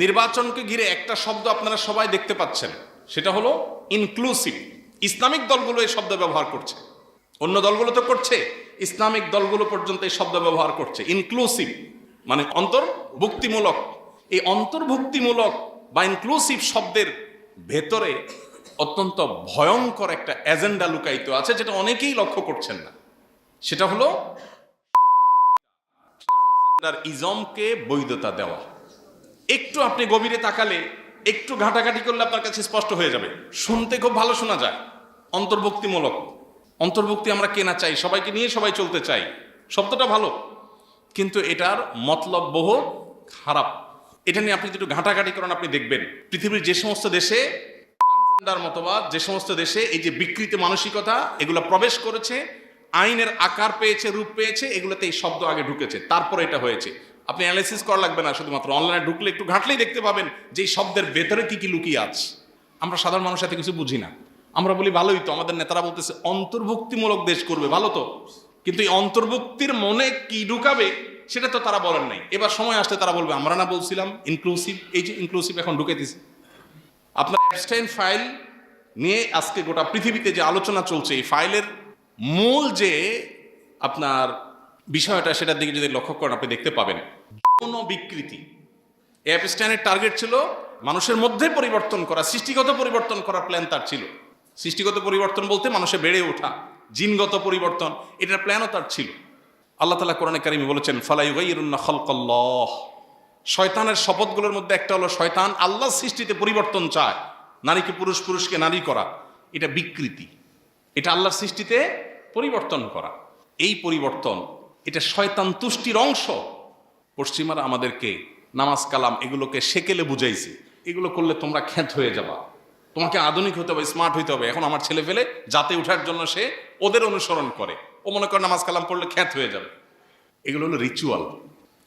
নির্বাচনকে ঘিরে একটা শব্দ আপনারা সবাই দেখতে পাচ্ছেন। সেটা হলো ইনক্লুসিভ ইসলামিক দলগুলো এই শব্দ ব্যবহার করছে। অন্য দলগুলো তো করছে। ইসলামিক দলগুলো পর্যন্ত এই শব্দ ব্যবহার করছে। ইনক্লুসিভ মানে অন্তর্ভুক্তিমূলক। এই অন্তর্ভুক্তিমূলক বা ইনক্লুসিভ শব্দের ভেতরে অত্যন্ত ভয়ঙ্কর একটা এজেন্ডা লুকায়িত আছে, যেটা অনেকেই লক্ষ্য করছেন না। সেটা হলো ইজমকে বৈধতা দেওয়া। একটু আপনি গভীরে তাকালে একটু ঘাটাঘাটি করলে আপনার কাছে স্পষ্ট হয়ে যাবে। শুনতে খুব ভালো শোনা যায়। অন্তর্ভুক্তিমূলক। অন্তর্ভুক্তি আমরা কেনা চাই, সবাইকে নিয়ে সবাই চলতে চাই। শব্দটা ভালো। কিন্তু এটার মতলব বহু খারাপ। এটা নিয়ে আপনি একটু ঘাটাঘাটি করেন, আপনি দেখবেন পৃথিবীর যে সমস্ত দেশে ট্রান্সজেন্ডার মতবাদ, যে সমস্ত দেশে এই যে বিকৃত মানসিকতা, এগুলো প্রবেশ করেছে, আইনের আকার পেয়েছে, রূপ পেয়েছে, এগুলোতে এই শব্দ আগে ঢুকেছে। তারপরে এটা হয়েছে। আপনি অ্যানালিসিস করা লাগবে না শুধুমাত্র। অনলাইনে ঢুকলে একটু ঘাটলেই দেখতে পাবেন যে শব্দের ভেতরে কি কি লুকিয়ে আছে। আমরা সাধারণ মানুষ এত কিছু বুঝি না। আমরা বলি, ভালোই তো। আমাদের নেতারা বলতেছে, অন্তর্ভুক্তিমূলক দেশ করবে। ভালো তো। কিন্তু এই অন্তর্ভুক্তির মনে কি ঢুকাবে, সেটা তো তারা বলেন নাই। এবার সময় আসলে তারা বলবে, আমরা না বলছিলাম ইনক্লুসিভ এই যে ইনক্লুসিভ এখন ঢুকে দিছে আপনার অ্যাবস্টাইন ফাইল নিয়ে আজকে গোটা পৃথিবীতে যে আলোচনা চলছে, এই ফাইলের মূল যে আপনার বিষয়টা সেটার দিকে যদি লক্ষ্য করেন, আপনি দেখতে পাবেন। কোনো বিকৃতি। অ্যাপস্টাইনের টার্গেট ছিল মানুষের মধ্যে পরিবর্তন করা, সৃষ্টিগত পরিবর্তন করার প্ল্যান তার ছিল। সৃষ্টিগত পরিবর্তন বলতে মানুষে বেড়ে ওঠা, জিনগত পরিবর্তন, এটার প্ল্যানও তার ছিল। আল্লাহ তালা কোরআনে কারিমি বলেছেন ফালাইগাইরুন্না খলকল্লাহ। শয়তানের শপথগুলোর মধ্যে একটা হলো, শয়তান আল্লাহ সৃষ্টিতে পরিবর্তন চায়। নারীকে পুরুষ, পুরুষকে নারী করা। এটা বিকৃতি। এটা আল্লাহর সৃষ্টিতে পরিবর্তন করা। এই পরিবর্তন এটা শয়তান তুষ্টির অংশ। পশ্চিমারা আমাদেরকে নামাজ, কালাম এগুলোকে সেকেলে বুঝাইছে। এগুলো করলে তোমরা খ্যাত হয়ে যাবা। তোমাকে আধুনিক হতে হবে স্মার্ট হইতে হবে। এখন আমার ছেলে ফেলে যাতে ওঠার জন্য সে ওদের অনুসরণ করে। ও মনে করে নামাজ, কালাম পড়লে খ্যাত হয়ে যাবে। এগুলো হলো রিচুয়াল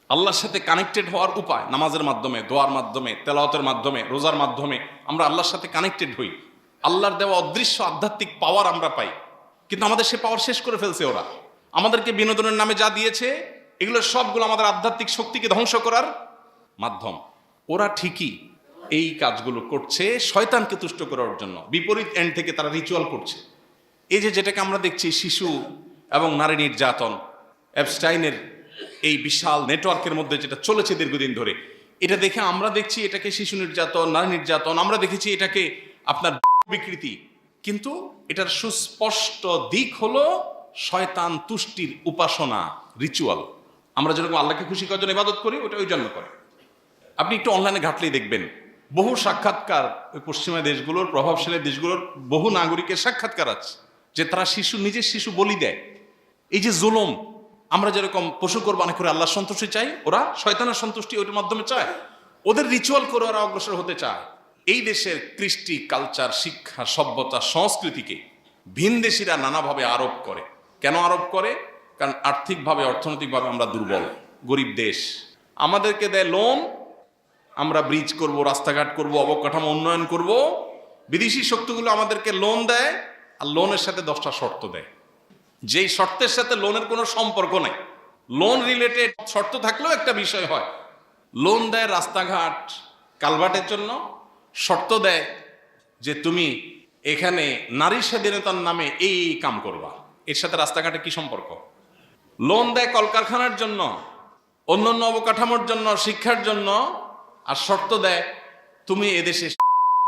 আল্লাহর সাথে কানেক্টেড হওয়ার উপায় নামাজের মাধ্যমে, দোয়ার মাধ্যমে, তেলাওয়াতের মাধ্যমে, রোজার মাধ্যমে আমরা আল্লাহর সাথে কানেক্টেড হই। আল্লাহর দেওয়া অদৃশ্য আধ্যাত্মিক পাওয়ার আমরা পাই। কিন্তু আমাদের সে পাওয়ার শেষ করে ফেলছে ওরা। আমাদেরকে বিনোদনের নামে যা দিয়েছে, এগুলো সবগুলো আমাদের আধ্যাত্মিক শক্তিকে ধ্বংস করার মাধ্যম। ওরা ঠিকই এই কাজগুলো করছে, শয়তানকে তুষ্ট করার জন্য। বিপরীত এন্ড থেকে তারা রিচুয়াল করছে। এই যে যেটাকে আমরা দেখছি শিশু এবং নারী নির্যাতন অ্যাবস্টাইনের এই বিশাল নেটওয়ার্কের মধ্যে যেটা চলেছে দীর্ঘদিন ধরে, এটা দেখে আমরা দেখছি এটাকে শিশু নির্যাতন, নারী নির্যাতন, আমরা দেখেছি এটাকে আপনার বিকৃতি। কিন্তু এটার সুস্পষ্ট দিক হলো শয়তান তুষ্টির উপাসনা রিচুয়াল আমরা যেরকম আল্লাহকে খুশি করার জন্য ইবাদত করি ওটা ওই জন্য করে। আপনি একটু অনলাইনে ঘাটলেই দেখবেন, বহু সাক্ষাৎকার ওই পশ্চিমা দেশগুলোর, প্রভাবশালী দেশগুলোর বহু নাগরিকের সাক্ষাৎকার আছে, যে তারা শিশু, নিজের শিশু বলি দেয়। এই যে জুলুম, আমরা যেরকম পশু কোরবানি করে আল্লাহ সন্তুষ্টি চাই, ওরা শয়তানের সন্তুষ্টি ওইটার মাধ্যমে চায়। ওদের রিচুয়াল করে ওরা অগ্রসর হতে চায়। এই দেশের কৃষ্টি কালচার শিক্ষা, সভ্যতা, সংস্কৃতিকে ভিনদেশিরা নানাভাবে আরোপ করে। কেন আরোপ করে? কারণ আর্থিকভাবে, অর্থনৈতিকভাবে আমরা দুর্বল, গরিব দেশ। আমাদেরকে দেয় লোন আমরা ব্রিজ করব, রাস্তাঘাট করব, অবকাঠামো উন্নয়ন করব। বিদেশি শক্তিগুলো আমাদেরকে লোন দেয়, আর লোনের সাথে দশটা শর্ত দেয়। যেই শর্তের সাথে লোনের কোনো সম্পর্ক নেই লোন রিলেটেড শর্ত থাকলেও একটা বিষয় হয়। লোন দেয় রাস্তাঘাট, কালভার্টের জন্য। শর্ত দেয় যে তুমি এখানে নারী স্বাধীনতার নামে এই কাম করবা। এর সাথে রাস্তাঘাটে কি সম্পর্ক? লোন দেয় কলকারখানার জন্য, অন্যান্য অবকাঠামোর জন্য, শিক্ষার জন্য, আর শর্ত দেয় তুমি এদেশে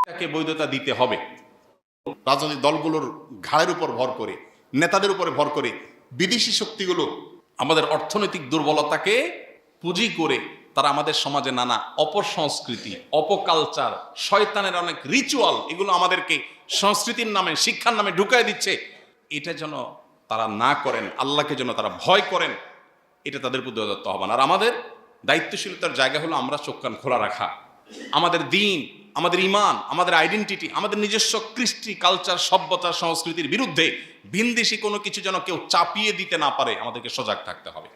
তাকে বৈধতা দিতে হবে। রাজনৈতিক দলগুলোর ঘাড়ের উপর ভর করে, নেতাদের উপরে ভর করে, বিদেশি শক্তিগুলো আমাদের অর্থনৈতিক দুর্বলতাকে পুঁজি করে তারা আমাদের সমাজে নানা অপসংস্কৃতি, অপকালচার, শয়তানের অনেক রিচুয়াল এগুলো আমাদেরকে সংস্কৃতির নামে, শিক্ষার নামে ঢুকাই দিচ্ছে। এটা যেন তারা না করেন, আল্লাহকে যেন তারা ভয় করেন, এটা তাদের প্রতি দত্ত আহ্বান। আর আমাদের দায়িত্বশীলতার জায়গা হলো আমরা চোখ কান খোলা রাখা। আমাদের দিন, আমাদের ইমান, আমাদের আইডেন্টিটি আমাদের নিজস্ব কৃষ্টি কালচার সভ্যতা, সংস্কৃতির বিরুদ্ধে ভিনদেশি কোনো কিছু যেন কেউ চাপিয়ে দিতে না পারে, আমাদেরকে সজাগ থাকতে হবে।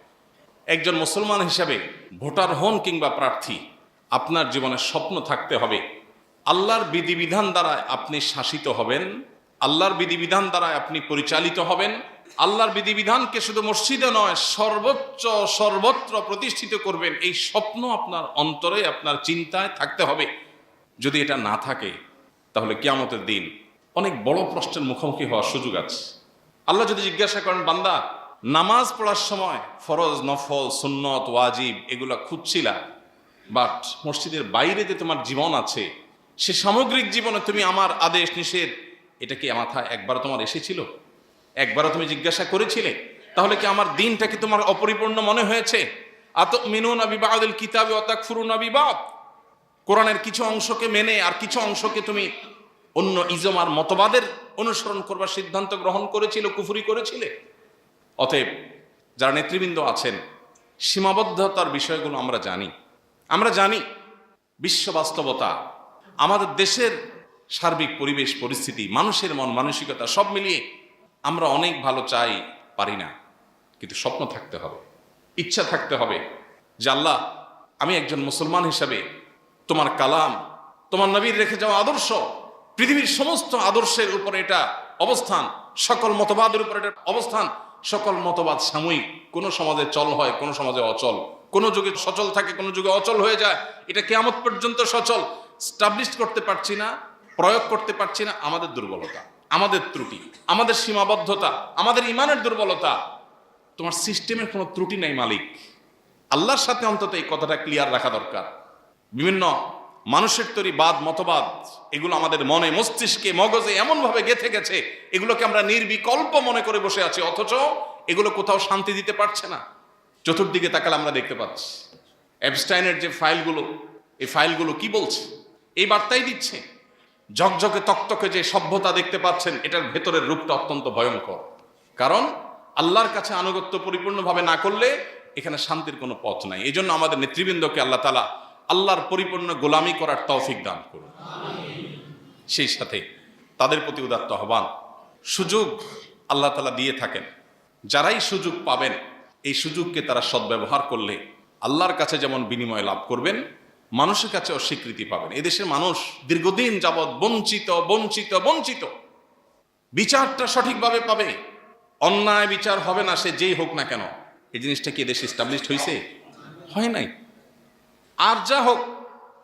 একজন মুসলমান হিসাবে ভোটার হন কিংবা প্রার্থী, আপনার জীবনে স্বপ্ন থাকতে হবে, আল্লাহর বিধিবিধান দ্বারা আপনি শাসিত হবেন, আল্লাহর বিধিবিধান দ্বারা আপনি পরিচালিত হবেন আল্লাহর বিধিবিধানকে শুধু মসজিদে নয়, সর্বোচ্চ, সর্বত্র প্রতিষ্ঠিত করবেন। এই স্বপ্ন আপনার অন্তরে, আপনার চিন্তায় থাকতে হবে। যদি এটা না থাকে, তাহলে কিয়ামতের দিন অনেক বড় প্রশ্নের মুখোমুখি হওয়ার সুযোগ আছে। আল্লাহ যদি জিজ্ঞাসা করেন, বান্দা, নামাজ পড়ার সময় ফরজ, নফল, সুন্নত, ওয়াজিব, এগুলা খুঁজছিলা? বাট মসজিদের বাইরে যে তোমার জীবন আছে। সে সামগ্রিক জীবনে তুমি আমার আদেশ, নিষেধ, এটা কি মাথায় একবার তোমার এসেছিল? একবারও তুমি জিজ্ঞাসা করেছিলে, তাহলে কি আমার দিনটা কি তোমার অপরিপূর্ণ মনে হয়েছে? আত মিনুন আবিবাদিল কিতাবে অতাক ফুরুন আবিবাদ কোরআনের কিছু অংশকে মেনে আর কিছু অংশকে তুমি অন্য ইজম আর মতবাদের অনুসরণ করবার সিদ্ধান্ত গ্রহণ করেছিল, কুফুরি করেছিলে? অতএব যারা নেতৃবৃন্দ আছেন, সীমাবদ্ধতার বিষয়গুলো আমরা জানি। আমরা জানি বিশ্ব বাস্তবতা, আমাদের দেশের সার্বিক পরিবেশ, পরিস্থিতি, মানুষের মন, মানসিকতা সব মিলিয়ে আমরা অনেক ভালো চাই, পারি না। কিন্তু স্বপ্ন থাকতে হবে, ইচ্ছা থাকতে হবে যে আল্লাহ, আমি একজন মুসলমান হিসাবে তোমার কালাম, তোমার নবীর রেখে যাওয়া আদর্শ, পৃথিবীর সমস্ত আদর্শের উপরে এটা অবস্থান, সকল মতবাদের উপরে এটা অবস্থান, সকল মতবাদ সাময়িক। কোনো সমাজে চল হয়, কোনো সমাজে অচল। কোনো যুগে সচল থাকে, কোনো যুগে অচল হয়ে যায়। এটা কেয়ামত পর্যন্ত সচল। স্টাবলিশ করতে পারছি না, প্রয়োগ করতে পারছি না, আমাদের দুর্বলতা। আমাদের ত্রুটি, আমাদের সীমাবদ্ধতা, আমাদের ইমানের দুর্বলতা, তোমার সিস্টেমের কোনো ত্রুটি নেই মালিক। আল্লাহর সাথে অন্তত এই কথাটা ক্লিয়ার রাখা দরকার। বিভিন্ন মানুষের তৈরি বাদ, মতবাদ, এগুলো আমাদের মনে, মস্তিষ্কে, মগজে এমনভাবে গেথে গেছে, এগুলোকে আমরা নির্বিকল্প মনে করে বসে আছি, অথচ এগুলো কোথাও শান্তি দিতে পারছে না। চতুর্দিকে তাকালে আমরা দেখতে পাচ্ছি। অ্যাবস্টাইনের যে ফাইলগুলো, এই ফাইলগুলো কি বলছে? এই বার্তাই দিচ্ছে। ঝকঝকে তকতকে যে সভ্যতা দেখতে পাচ্ছেন, এটার ভেতরের রূপটা অত্যন্ত ভয়ঙ্কর। কারণ আল্লাহর কাছে আনুগত্য পরিপূর্ণভাবে না করলে এখানে শান্তির কোনো পথ নাই। এই জন্য আমাদের নেতৃবৃন্দকে আল্লাহ তালা আল্লাহর পরিপূর্ণ গোলামি করার তৌফিক দান করুন। সেই সাথে তাদের প্রতি উদাত্ত আহ্বান। সুযোগ আল্লাহ তালা দিয়ে থাকেন। যারাই সুযোগ পাবেন, এই সুযোগকে তারা সদ্ব্যবহার করলে আল্লাহর কাছে যেমন বিনিময় লাভ করবেন মানুষের কাছে অস্বীকৃতি পাবেন। এদেশের মানুষ দীর্ঘদিন যাবৎ বঞ্চিত বঞ্চিত বঞ্চিত। বিচারটা সঠিকভাবে পাবে। অন্যায় বিচার হবে না, সে যেই হোক না কেন। এই জিনিসটা কি এদেশে স্টাবলিশড হয়েছে হয় নাই। আর যা হোক,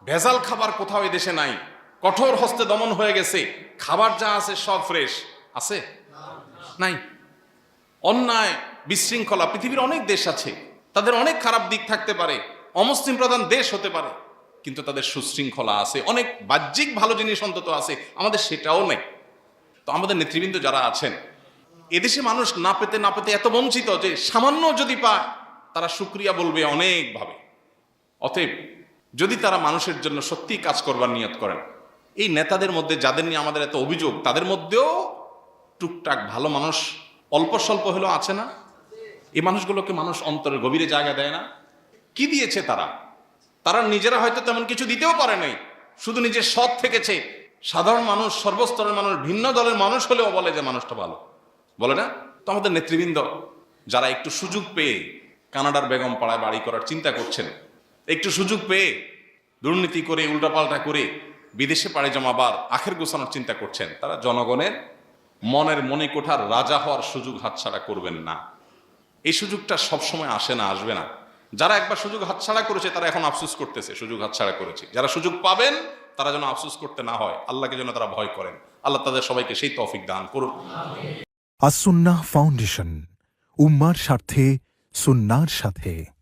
ভেজাল খাবার কোথাও এই দেশে নাই। কঠোর হস্তে দমন হয়ে গেছে। খাবার যা আছে সব ফ্রেশ আছে? নাই। অন্যায় বিশৃঙ্খলা, পৃথিবীর অনেক দেশ আছে। তাদের অনেক খারাপ দিক থাকতে পারে। অমুসলিম প্রধান দেশ হতে পারে। কিন্তু তাদের সুশৃঙ্খলা আছে, অনেক বাহ্যিক ভালো জিনিস অন্তত আছে, আমাদের সেটাও নেই। তো আমাদের নেতৃবৃন্দ যারা আছেন, এদেশে মানুষ না পেতে না পেতে এত বঞ্চিত যে সামান্য যদি পায়, তারা সুক্রিয়া বলবে অনেকভাবে। অতএব যদি তারা মানুষের জন্য সত্যি কাজ করবার নিয়ত করেন, এই নেতাদের মধ্যে যাদের নিয়ে আমাদের এত অভিযোগ, তাদের মধ্যেও টুকটাক ভালো মানুষ অল্প স্বল্প হলেও আছে না? এই মানুষগুলোকে মানুষ অন্তরের গভীরে জায়গা দেয় না? কি দিয়েছে তারা? তারা নিজেরা হয়তো তেমন কিছু দিতেও পারে নাই। শুধু নিজের সৎ থেকেছে। সাধারণ মানুষ, সর্বস্তরের মানুষ, ভিন্ন দলের মানুষ হলেও বলে যে মানুষটা ভালো। বলে না? তো আমাদের নেতৃবৃন্দ, যারা একটু সুযোগ পেয়ে কানাডার বেগম পাড়ায় বাড়ি করার চিন্তা করছেন, একটু সুযোগ পেয়ে দুর্নীতি করে, উল্টাপাল্টা করে বিদেশে পাড়ি জমাবার, আখের গোছানোর চিন্তা করছেন, তারা জনগণের মনের মনে কোঠার রাজা হওয়ার সুযোগ হাতছাড়া করবেন না। এই সুযোগটা সবসময় আসে না, আসবে না। যারা একবার সুযোগ হাতছাড়া করেছে, তারা এখন আফসুস করতেছে, সুযোগ হাতছাড়া করেছে। যারা সুযোগ পাবেন, তারা যেন আফসুস করতে না হয়, আল্লাহকে যেন তারা ভয় করেন। আল্লাহ তাদের সবাইকে সেই তফিক দান করুন। আসুন্না ফাউন্ডেশন, উম্মার স্বার্থে, সুন্নার সাথে।